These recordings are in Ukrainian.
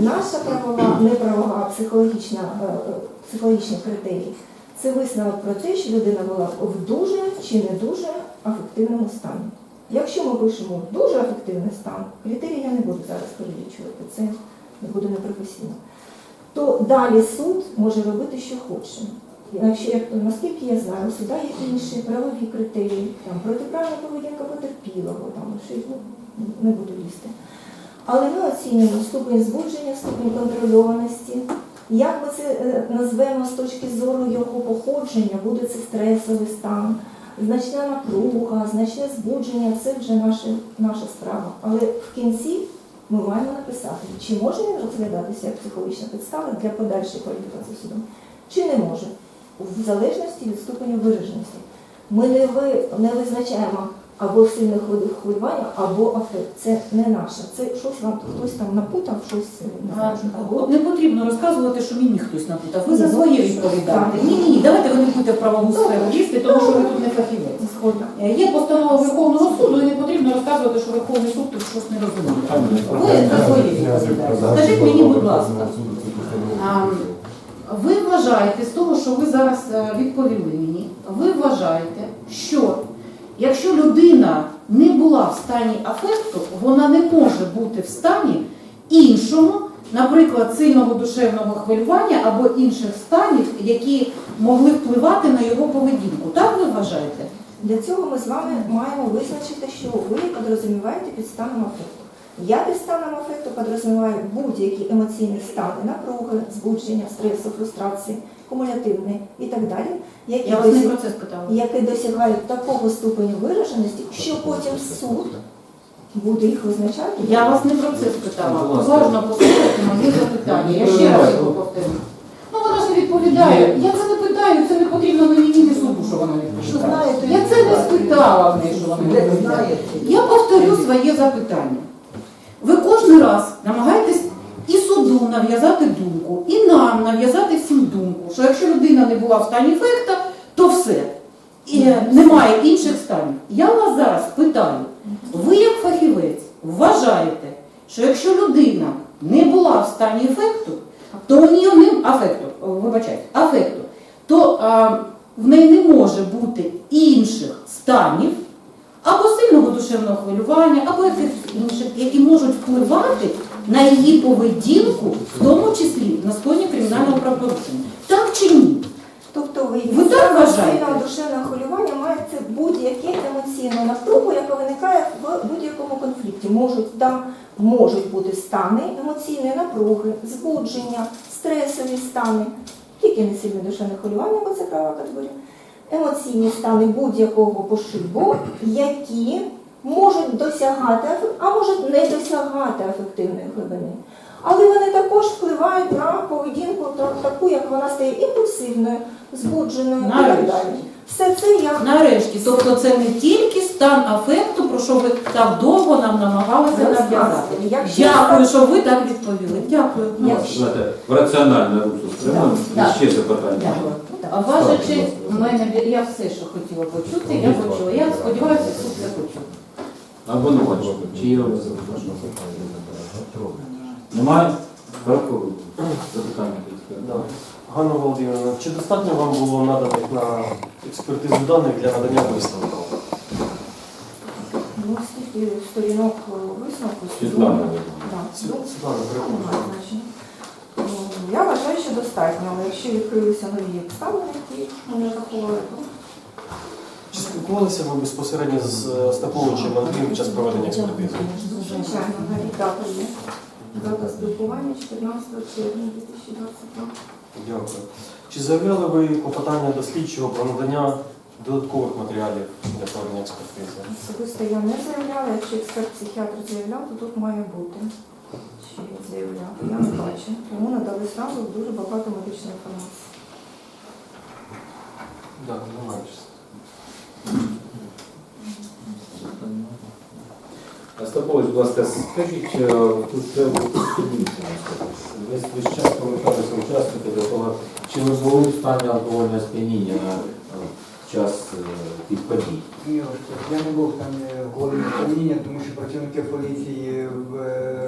Наша правова, не правова, психологічна, е, е, психологічні критерії це висновок про те, що людина була в дуже чи не дуже афективному стані. Якщо ми пишемо дуже афективний стан, критерії я не буду зараз перелічувати, це буде непрофесійно, то далі суд може робити, що хоче. Якщо, як- наскільки я знаю, суда є інші правові критерії, там протиправна поведінка потерпілого, там ще ну, не буду лізти. Але ми оцінюємо ступень збудження, ступень контрольованості. Як ми це е, назвемо з точки зору його походження, буде це стресовий стан, значна напруга, значне збудження це вже наша, наша справа. Але в кінці ми маємо написати, чи може він розглядатися як психологічна підстава для подальшої кваліфікації судом, чи не може, в залежності від ступеню вираженості. Ми не, ви, не визначаємо або сильних хвилювання, або афект. Це не наше. Це щось вам хтось там напутав, щось не А, знаю. От не потрібно розказувати, що мені хтось напутав. Ви за Ну, своє відповідаєте. Ні, ні, ні, давайте ви не будете в правову сферу лізти, тому що ви тут не фахівець. Е, Є постанова Верховного суду, і не потрібно розказувати, що Верховний суд тут щось не розуміє. Ви за своє відповідаєте. Скажіть мені, будь ласка, ви вважаєте з того, що ви зараз е, відповіли мені, ви вважаєте, що якщо людина не була в стані афекту, вона не може бути в стані іншому, наприклад, сильного душевного хвилювання або інших станів, які могли впливати на його поведінку. Так ви вважаєте? Для цього ми з вами маємо визначити, що ви підрозуміваєте під станом афекту. Я під станом афекту підрозуміваю будь-які емоційні стани, напруги, збудження, стресу, фрустрації, кумулятивні і так далі, які, Я досяг- про це які досягають такого ступеню вираженості, що потім суд буде їх визначати. Я вас не про це спитала. Уважно послухайте моє запитання. Я ще раз його повторю. Ну вона ж не відповідає. Я це не питаю, це не потрібно мені не суду, що вона відповідає. Я це не спитала в неї, що вона відповідає. Я повторю своє запитання. Ви кожен раз намагаєтесь і суду нав'язати думку, і нам нав'язати думку, що якщо людина не була в стані ефекта, то все. І е, немає інших станів. Я вас зараз питаю, ви як фахівець вважаєте, що якщо людина не була в стані ефекту, то у неї не афекту, вибачайте, афекту, то а, в неї не може бути інших станів або сильного душевного хвилювання, або якихось інших, які можуть впливати на її поведінку, в тому числі на скоєння кримінального правопорушення. Так чи ні? Тобто ви, Ви так вважаєте? душевного хвилювання маєте будь-яке емоційну напругу, яка виникає в будь-якому конфлікті. Можуть там можуть бути стани емоційної напруги, збудження, стресові стани, тільки не сильне душевне хвилювання, бо це права категорія, емоційні стани будь-якого пошибу, які можуть досягати, а можуть не досягати ефективної глибини. Але вони також впливають на поведінку та- таку, як вона стає імпульсивною, збудженою і так далі. Все це я Нарешті, тобто це не тільки стан афекту, про що ви так довго нам намагалися нав'язати. Якщо Дякую, що ви так відповіли. Дякую. Якщо- Знаєте, в раціональне русло спрямуємо. Так, І ще запитання. Дякую. А ваша честь, у мене я все, що хотіла почути, я почула. Я сподіваюся, суд це почув. Обвинувач. Чи є вас Немає? Дякую. Запитання. Да. Ганна Володимирівна, чи достатньо вам було наданих на експертизу даних для надання висновку? ну, скільки сторінок е, висновку Світлана. Так, ну, Світлана. Ну, Я вважаю, що достатньо, але якщо відкрилися нові обставини, які ми не то Чи спілкувалися ви безпосередньо з е, Остаповичем Андрієм під час проведення експертизи? звичайно, навіть дата є. Дата спілкування 14 червня 2022. Дякую. Чи заявляли ви клопотання до слідчого про надання додаткових матеріалів для проведення експертизи? Особисто я не заявляла, якщо експерт-психіатр заявляв, то тут має бути. Чи заявляв? Я не бачу. Тому надали зразу дуже багато медичної інформації. Так, немає. Остапович, будь ласка, скажіть, е, тут треба. Весь весь час поверталися учасники до того, чи ви були в стані алкогольного сп'яніння на е, час е, тих подій? Ні, я не був там е, головне каміння, тому що працівники поліції в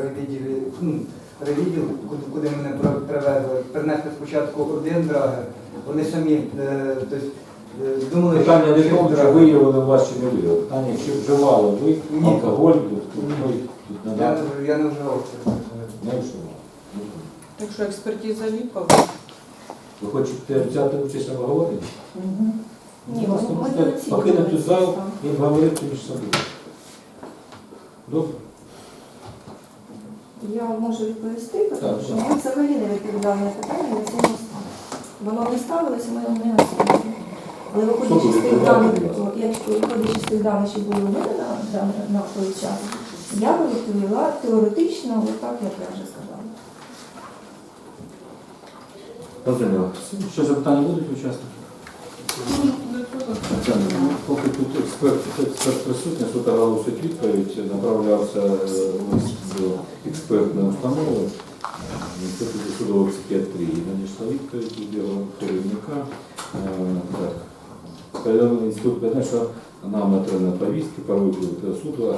райвідділі ну, райвідділ, куди, мене привезли, принесли спочатку один драгер. Вони самі тобто, думали, Питання не в що тому, що виявили вас чи не виявили. Питання, чи вживали ви Ні. алкоголь, тут, тут, ну, тут Я, я не вживав це. Не вживали. Так що експертиза ліпова. Ви хочете взяти участь в обговоренні? Ні, Будь ласка, ми не можете оцінюємо покинути цей зал і обговорити між собою. Добре? Я вам можу відповісти, тому Так, що так. ми взагалі не відповідали на питання на цьому стані. Воно не ставилося, ми його не оцінюємо. Але виходячи з тих даних, якщо виходячи з тих даних, що були у мене на, на, на той час, я би відповіла теоретично, отак, як я вже сказала. Розуміло. Ще запитання будуть учасників? Ну, Поки тут експерт, експерт присутній, суд оголосить відповідь, направлявся е, лист до експертної установи Інституту судової психіатрії. Надійшла відповідь від його керівника. Е, Так. Інститут питає, що нам отримали повістки по до суду а,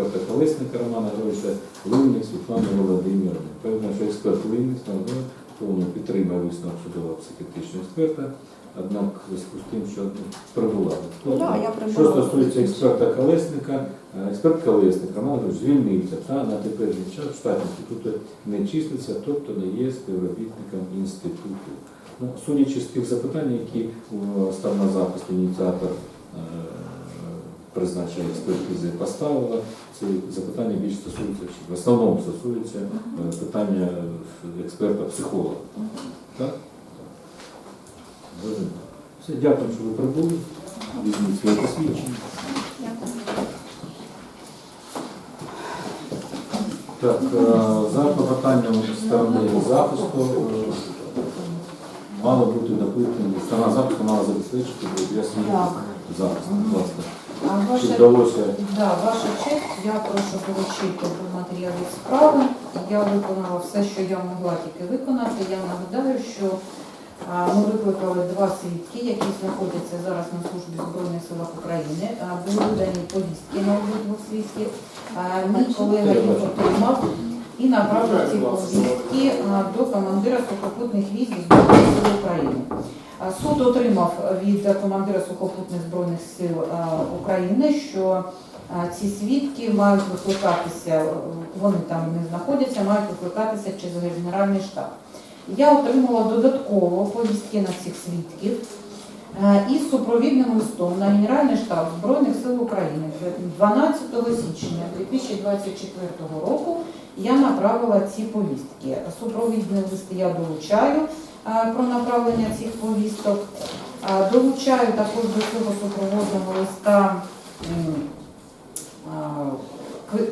е, Колесника Романа Григоровича Линник Світлани Володимирівни. Певно, що експерт Линник Роман повно підтримує висновок судового психіатричного експерта, однак в зв'язку з тим, що ну, прибула. Ну, да, я Що стосується експерта Колесника, е, експерт Колесник Роман Григорович звільнився та на теперішній час в штаті інституту не числиться, тобто не є співробітником інституту. Ну, судячи з тих запитань, які е, сторона захисту ініціатор е, призначення експертизи поставила, ці запитання більш стосуються, в основному стосуються е, питання експерта-психолога. Так? Все, дякую, що ви прибули. Візьміть своє посвідчення. Так, за клопотанням сторони захисту мало бути допитані, сторона захисту мала забезпечити пояснення Так. Будь ласка. А Чи ваша, вдалося? да, ваша честь, я прошу долучити до матеріалів справи. Я виконала все, що я могла тільки виконати. Я нагадаю, що а, ми викликали два свідки, які знаходяться зараз на службі в Збройних силах України. А, Були видані повістки на обидвох свідків. А, Мій колега їх отримав і направив ці повістки а, до командира сухопутних військ Збройних сил Суд отримав від командира сухопутних збройних сил України, що ці свідки мають викликатися, е, вони там не знаходяться, мають викликатися через Генеральний штаб. Я отримала додатково повістки на цих свідків е, із супровідним листом на Генеральний штаб Збройних сил України 12 січня 2024 року. Я направила ці повістки. Супровідні листи я долучаю е, про направлення цих повісток. Долучаю також до цього супроводного листа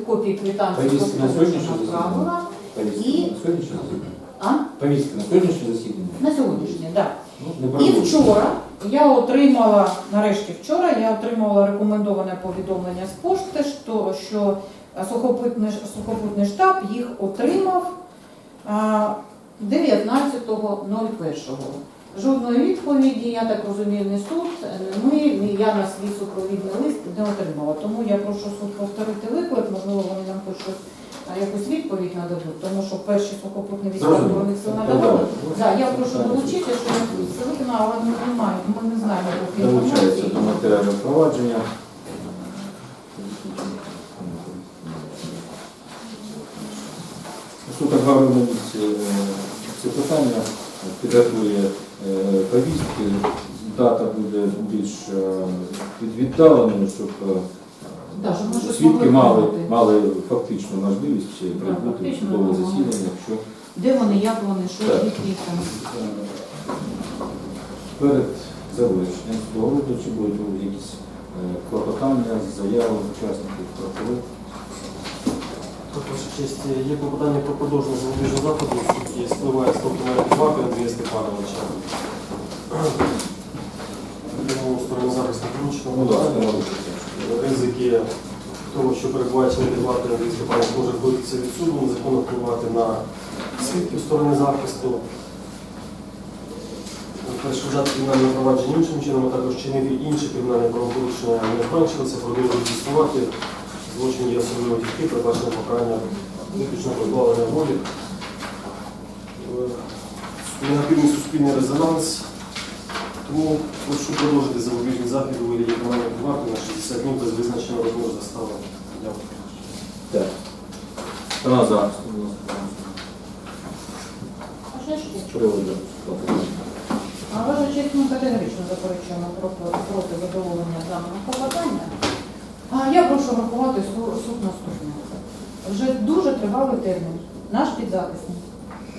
копії квитанції, Повістки на сьогоднішнє засідання? направила. Повістки І- на сьогоднішнє засідання? А? Повістки на сьогоднішнє засідання? На сьогоднішнє, так. Ну, не І вчора я отримала, нарешті вчора я отримала рекомендоване повідомлення з пошти, що, що сухопутний, сухопутний штаб їх отримав а, 19.01. Жодної відповіді, я так розумію, не суд, ми, ні я на свій супровідний лист не отримала. Тому я прошу суд повторити виклик, можливо, вони нам хоч щось, якусь відповідь нададуть, тому що перші сухопутні війська Зрозуміло. збройних сил Ну, надавали. Да, я прошу долучити, що це виконала, але ми не маємо, ми не знаємо поки Долучається до матеріального провадження. Суд оформив ці, е, питання, підготує е, повістки. Дата буде більш е, віддаленою, щоб е, Да, щоб свідки мали, мали фактичну можливість прибути в судове засідання, якщо Де вони, як вони, що звідки там. Перед завершенням судового чи будуть якісь клопотання, заяви учасників прокурорів? Ваша честь, є клопотання про продовження запобіжного заходу, які спливає з Підваки Андрія Степановича. Тому сторони захисту клінічного Ну, так, клопотання. ризики того, що перебуваючи на підварті Андрій Степанович може вбитися від суду, незаконно впливати на свідків сторони захисту, перешкоджати кримінальне провадження іншим чином, а також чинити інші кримінальні правопорушення не зменшилися, продовжують існувати. Злочин є особливо тільки передбачення покарання виключно позбавлення волі. Е, Негативний суспільний резонанс. Тому прошу продовжити запобіжні заходи у вигляді тримання під на 60 днів без визначеного розміру застави. Дякую. Так. Хто на захист? будь ласка. А ще ж є. З приводу. А ваша честь, ми категорично заперечуємо проти, задоволення даного клопотання. А я прошу врахувати суд наступне. Вже дуже тривалий термін. Наш підзахисник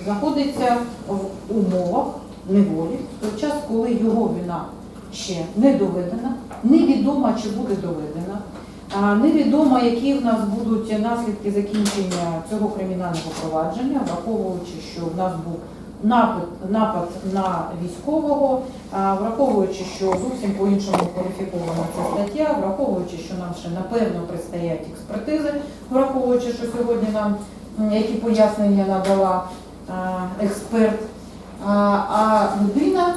знаходиться в умовах неволі, в той час, коли його вина ще не доведена, невідомо, чи буде доведена. Невідомо, які в нас будуть наслідки закінчення цього кримінального провадження, враховуючи, що в нас був напад, напад на військового, враховуючи, що зовсім по-іншому кваліфікована ця стаття, враховуючи, що нам ще напевно предстоять експертизи, враховуючи, що сьогодні нам які пояснення надала експерт. А, людина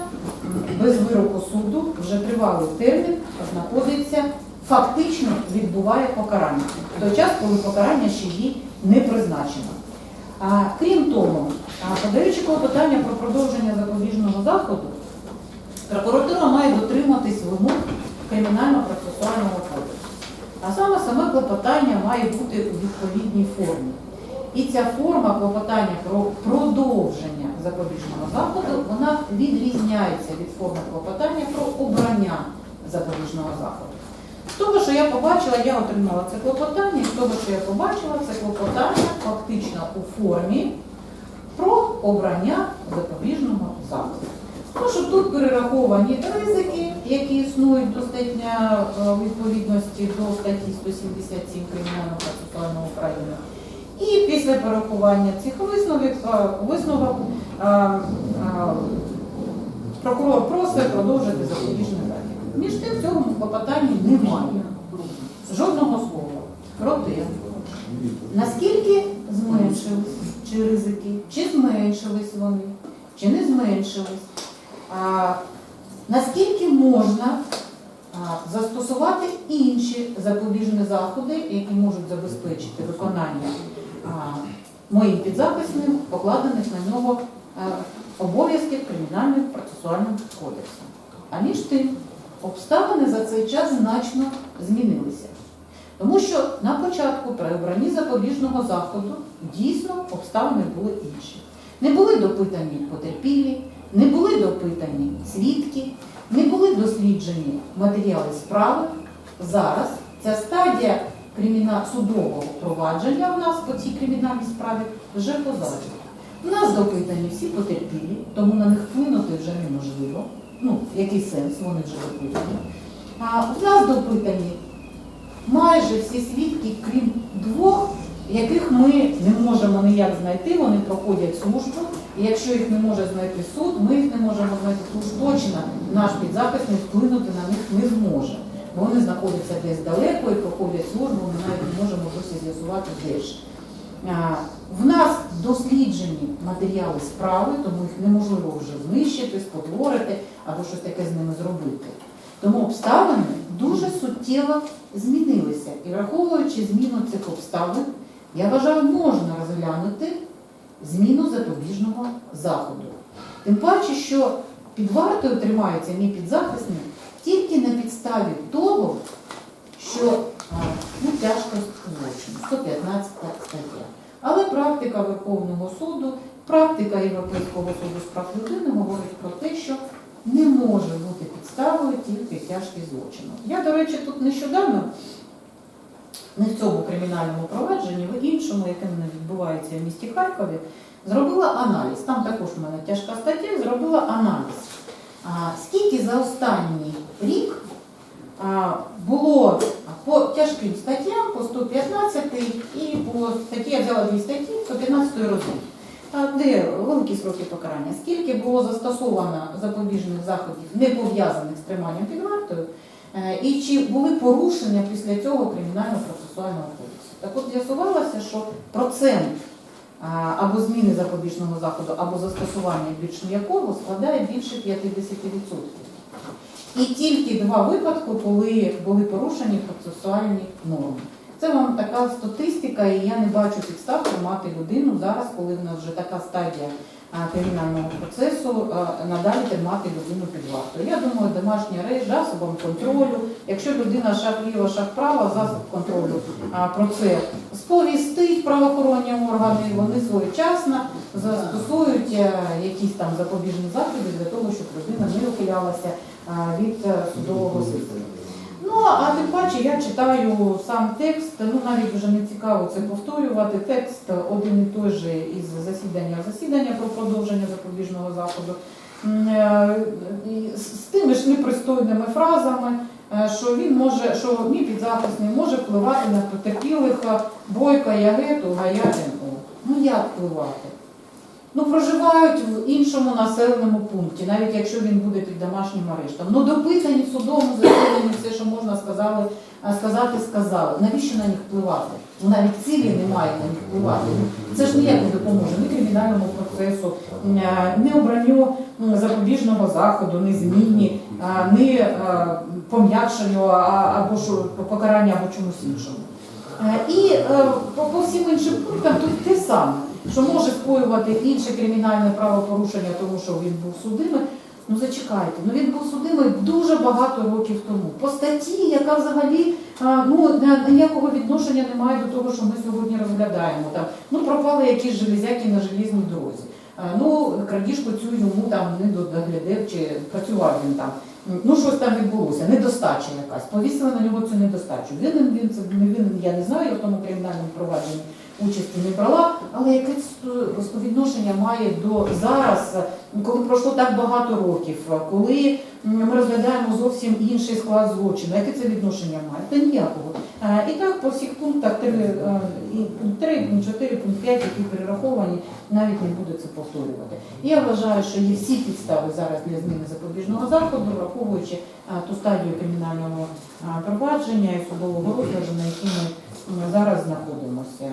без вироку суду вже тривалий термін знаходиться, фактично відбуває покарання. В той час, коли покарання ще їй не призначено. Крім того, подаючи клопотання про продовження запобіжного заходу, прокуратура має дотриматись вимог кримінально-процесуального кодексу. А саме саме клопотання має бути у відповідній формі. І ця форма клопотання про продовження запобіжного заходу вона відрізняється від форми клопотання про обрання запобіжного заходу. З того, що я побачила, я отримала це клопотання, і з того, що я побачила, це клопотання фактично у формі про обрання запобіжного заходу. Тому що тут перераховані ризики, які існують достатньо е, відповідності до статті 177 Кримінального процесуального України. І після перерахування цих висновок, е, висновок е, прокурор просить продовжити запобіжний захід. Між тим в цьому клопотанні немає жодного слова про те, наскільки зменшились чи ризики, чи зменшились вони, чи не зменшились. А, наскільки можна а, застосувати інші запобіжні заходи, які можуть забезпечити виконання а, моїм підзаписним, покладених на нього обов'язків кримінальним процесуальним кодексом. А між тим, обставини за цей час значно змінилися. Тому що на початку при обранні запобіжного заходу дійсно обставини були інші. Не були допитані потерпілі, не були допитані свідки, не були досліджені матеріали справи. Зараз ця стадія судового провадження у нас по цій кримінальній справі вже позаду. У нас допитані всі потерпілі, тому на них вплинути вже неможливо. Ну, який сенс, вони вже допитані. А у нас допитані майже всі свідки, крім двох, яких ми не можемо ніяк знайти, вони проходять службу. І якщо їх не може знайти суд, ми їх не можемо знайти. Тож точно наш підзаписник вплинути на них не зможе. Бо вони знаходяться десь далеко і проходять службу, ми навіть не можемо досі з'ясувати де ж. В нас досліджені матеріали справи, тому їх неможливо вже знищити, спотворити або щось таке з ними зробити. Тому обставини дуже суттєво змінилися. І враховуючи зміну цих обставин, я вважаю, можна розглянути зміну запобіжного заходу. Тим паче, що під вартою тримається мій підзахисник тільки на підставі того, що ну, тяжкость злочину, 115 стаття. Практика Верховного суду, практика Європейського суду з прав людини говорить про те, що не може бути підставою тільки тяжкість злочину. Я, до речі, тут нещодавно, не в цьому кримінальному провадженні, в іншому, яке мене відбувається в місті Харкові, зробила аналіз. Там також в мене тяжка стаття, зробила аналіз. А, скільки за останній рік а, було по тяжким статтям, по 115 і по статті, я взяла дві статті, 115 розмір. А де великі сроки покарання? Скільки було застосовано запобіжних заходів, не пов'язаних з триманням під вартою, е, і чи були порушення після цього кримінально-процесуального кодексу? Так от з'ясувалося, що процент або зміни запобіжного заходу, або застосування більш м'якого складає більше 50%. І тільки два випадки, коли були порушені процесуальні норми. Це вам така статистика, і я не бачу підстав тримати людину зараз, коли в нас вже така стадія кримінального процесу, надалі тримати людину під вартою. Я думаю, домашній арешт засобом контролю. Якщо людина шаг ліво, шаг право, засоб контролю про це сповістить правоохоронні органи, вони своєчасно застосують е, якісь там запобіжні заходи для того, щоб людина не ухилялася від е, судового систему. Ну, а тим паче я читаю сам текст, ну навіть вже не цікаво це повторювати. Текст один і той же із засідання засідання про продовження запобіжного заходу. Е, з тими ж непристойними фразами, е, що він може, що мій підзахисний може впливати на потерпілих Бойка, Ягету, Гая НО. Ну як впливати? Ну, проживають в іншому населеному пункті, навіть якщо він буде під домашнім арештом. Ну, допитані в судовому засіданні все, що можна сказали, сказати, сказали. Навіщо на них впливати? Ну, навіть цілі немає на них впливати. Це ж ніяк не допоможе ні кримінальному процесу, ні, обранню запобіжного заходу, ні зміні, ні пом'якшенню або що, покарання або чомусь іншому. Е, І е, по всім іншим пунктам тут те саме, що може скоювати інше кримінальне правопорушення, тому що він був судимий. Ну зачекайте, ну він був судимий дуже багато років тому. По статті, яка взагалі ну, ніякого відношення не має до того, що ми сьогодні розглядаємо. Там, ну, пропали якісь железяки на желізній дорозі. Ну, крадіжку цю йому там не доглядав чи працював він там. Ну, щось там відбулося, недостача якась. Повісили на нього цю недостачу. Він не винен, я не знаю, я в тому кримінальному провадженні участі не брала, але яке це відношення має до зараз, коли пройшло так багато років, коли ми розглядаємо зовсім інший склад злочину. Яке це відношення має? Та ніякого. Е, І так по всіх пунктах 3, і пункт 3, пункт 4, пункт 5, які перераховані, навіть не буду це повторювати. Я вважаю, що є всі підстави зараз для зміни запобіжного заходу, враховуючи ту стадію кримінального провадження і судового розгляду, на якій ми зараз знаходимося.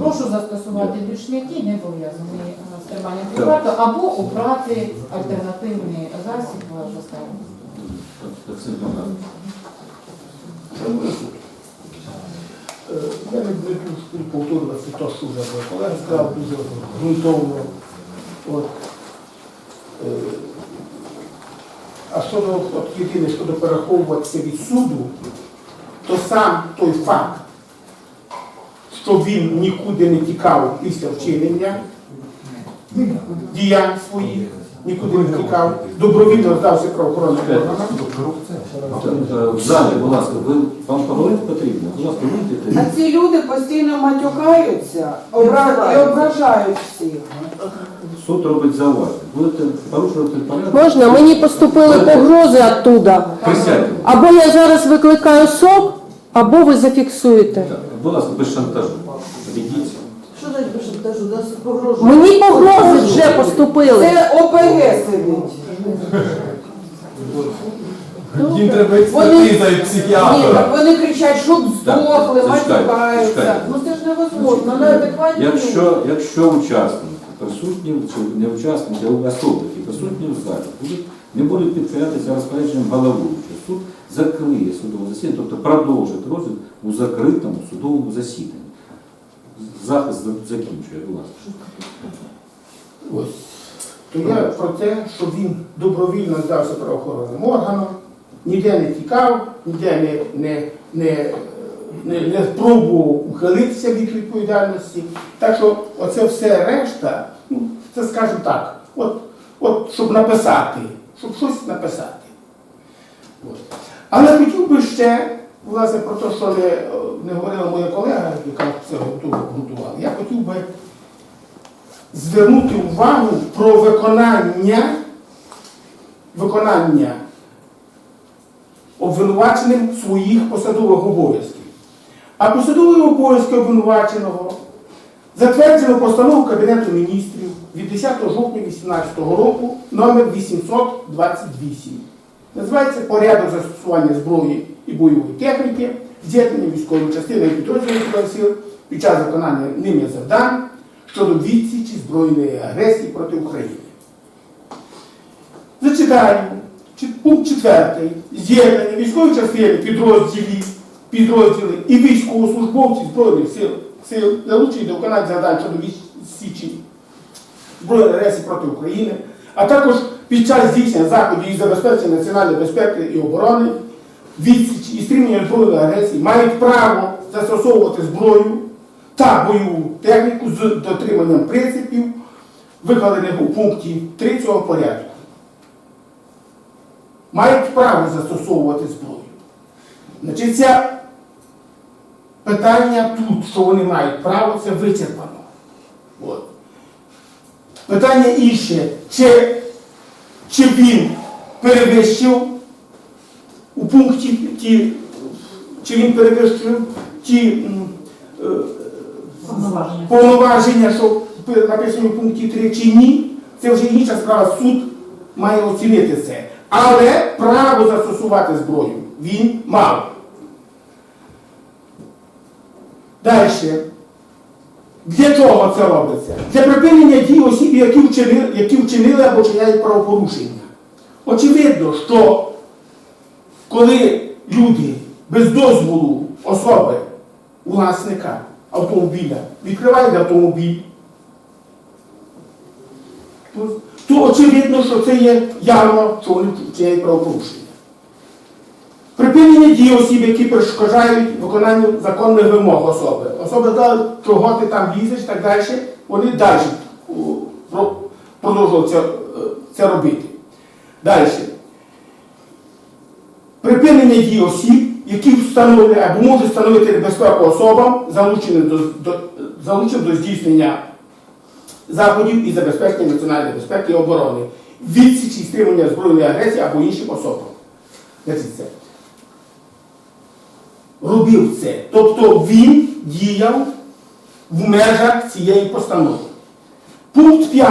Прошу застосувати більш м'які, не пов'язані з триманням вартою, або обрати альтернативний засіб Богданович. Е, Я не буду повторювати те, що вже колега сказав, дуже ґрунтовно. Е, А щодо от, єдине, щодо переховуватися від суду, то сам той факт, що він нікуди не тікав після вчинення діянь своїх, нікуди не тікав, добровільно здався правоохоронним органам. В залі, будь ласка, ви, вам поговорити потрібно? Будь ласка, вийдете. А ці люди постійно матюкаються обра- і ображають всіх. Суд робить зауваження. Будете порушувати порядок? Можна? Мені поступили погрози оттуда. Присядьте. Або я зараз викликаю СОП, або ви зафіксуєте. Так, Будь ласка, без шантажу. Відійдіть. Що за кажу, нас погрожують? Мені погрози вже поступили. Це ОПГ сидить. Їм треба Вони- експертиза і Ні, психіатра. так вони кричать, щоб Так, здохли, зачекайте, матюкаються. зачекайте. Ну це ж невозможно, неадекватні люди. Якщо, якщо учасники присутні, чи не учасники, а особи, які присутні в залі, будуть, не будуть підкорятися розпорядженням головуючого, суд закриє судове засідання, тобто продовжить розгляд у закритому судовому засіданні. Захист закінчує, будь ласка. Ось. То я про те, що він добровільно здався правоохоронним органам, ніде не тікав, ніде не, не, не, не, не спробував ухилитися від відповідальності. Так що оце все решта, ну, це скажімо так, от, от щоб написати, щоб щось написати. Але хотів би ще, власне, про те, що не, не говорила моя колега, яка це готу- готувала, я хотів би звернути увагу про виконання, виконання обвинуваченим своїх посадових обов'язків. А посадові обов'язки обвинуваченого затверджено постанову Кабінету міністрів від 10 жовтня 2018 року номер 828. Називається порядок застосування зброї і бойової техніки, з'єднання військової частини і підрозділів сил під час виконання ними завдань щодо відсічі збройної агресії проти України. Зачитаю Чи- пункт 4. З'єднання військової частини підрозділів підрозділи і військовослужбовці Збройних сил, сил залучені до виконання завдань щодо відсічі збройної агресії проти України, а також під час здійснення заходів із забезпечення національної безпеки і оборони, відсічі і стримування збройної агресії мають право застосовувати зброю та бойову техніку з дотриманням принципів, викладених у пункті 3 цього порядку. Мають право застосовувати зброю. Значить, це питання тут, що вони мають право, це вичерпано. От. Питання інше, чи, чи він перевищив у пункті ті, чи він перевищив ті е, Повноваження. повноваження, що пи- написані в пункті 3 чи ні, це вже інша справа. Суд має оцінити це. Але право застосувати зброю він мав. Далі. Для чого це робиться? Для припинення дій осіб, які вчинили, які вчинили або чиняють правопорушення. Очевидно, що коли люди без дозволу особи, власника автомобіля, відкривають автомобіль, то, то очевидно, що це є явно, що вони вчиняють правопорушення. Припинення дій осіб, які перешкоджають виконанню законних вимог особи. Особи дали, чого ти там лізеш і так далі, вони далі продовжували це, е, це робити. Далі. Припинення дій осіб, які встановлюють або можуть встановити небезпеку особам, залученим до, до, залученим до здійснення заходів і забезпечення національної безпеки і оборони, відсічі і стримування збройної агресії або іншим особам. Значить. Робив це. Тобто він діяв в межах цієї постанови. Пункт 5.